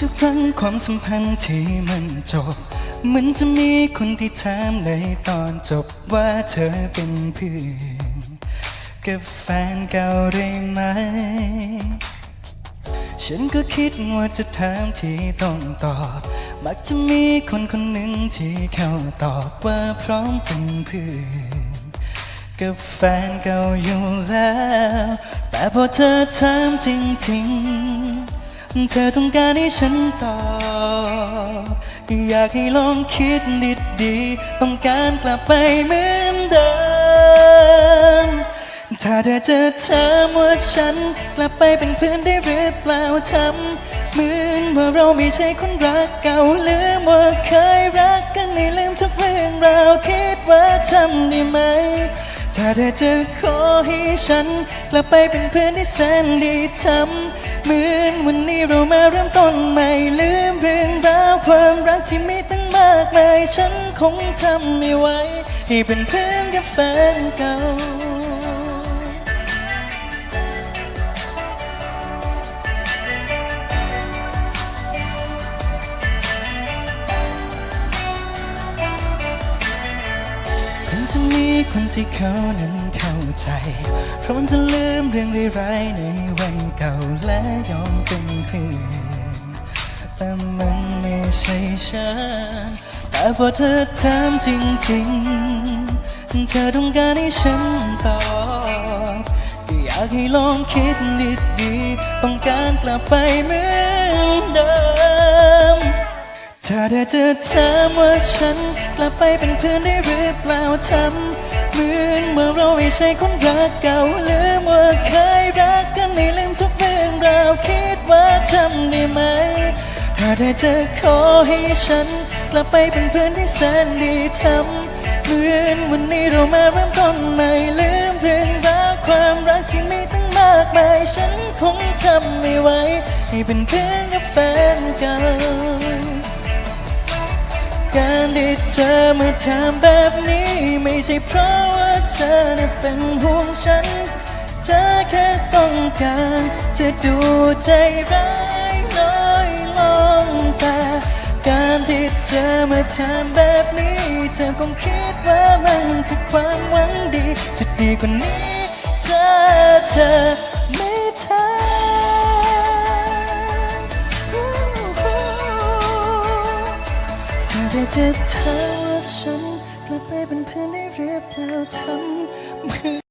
ทุกๆครั้งความสัมพันธ์ที่มันจบมันจะมีคนที่ถามในตอนจบว่าเธอเป็นเพื่อนกับแฟนเก่าหรือไหม ฉันก็คิดว่าจะถามที่ต้องตอบ มักจะมีคนคนหนึ่งที่เข้าตอบว่าพร้อมเป็นเพื่อนกับแฟนเก่าอยู่แล้ว แต่พอเธอถามจริงๆ เธอต้องการให้ฉันตอบอยากให้ลองคิดดีๆต้องการกลับไปเหมือนเดิมถ้าเธอจะถามว่าฉันกลับไปเป็นเพื่อนได้หรือเปล่าทำเหมือนว่าเราไม่ใช่คนรักเก่าลืมว่าเคยรักกันให้ลืมทุกเรื่องราวคิดว่าทำได้ไหมถ้าเธอจะขอให้ฉันกลับไปเป็นเพื่อนที่แสนดีทำ เหมือนวันนี้เรามาเริ่มต้นใหม่ลืมเรื่องราวความรักที่มีตั้งมากมายฉันคงทำไม่ไหวให้เป็นเพื่อนกับแฟนเก่าคงจะมีคนที่เขานั้นเข้าใจ พร้อมจะลืมเรื่องร้ายๆในวัน เก่าและยอมเป็นเพื่อนแต่มันไม่ใช่ฉันแต่พอเธอถามจริงๆ เธอต้องการให้ฉันตอบก็อยากให้ลองคิดดีๆต้องการกลับไปเหมือนเดิมถ้าเธอจะถามว่าฉันกลับไปเป็นเพื่อนได้หรือเปล่าทำเหมือนเมื่อเราไม่ใช่คนรักเก่าเลืม ว่าเคยรักกันไม่ลืมทุกเรื่องราวคิดว่าทำได้ไหม ถ้าเธอจะขอให้ฉัน กลับไปเป็นเพื่อนที่แสนดีทำเหมือนวันนี้เรามาเริ่มต้นใหม่ลืมเรื่องราวความรักที่มีตั้งมากมายฉันคงทำไม่ไหวให้เป็นเพื่อนกับแฟนเก่าการที่เธอมาถามแบบนี้ ไม่ใช่เพราะว่าเธอน่ะเป็นห่วงฉัน เธอแค่ต้องการจะดูใจร้ายน้อยลงแต่การที่เธอมาทำแบบนี้ เธอคงคิดว่ามันคือความหวังดี จะดีกว่านี้เธอเธอไม่ทำเธอได้จะถามว่าฉันกลับไปเป็นเพื่อนได้เรือเปล่าทำเมื่อ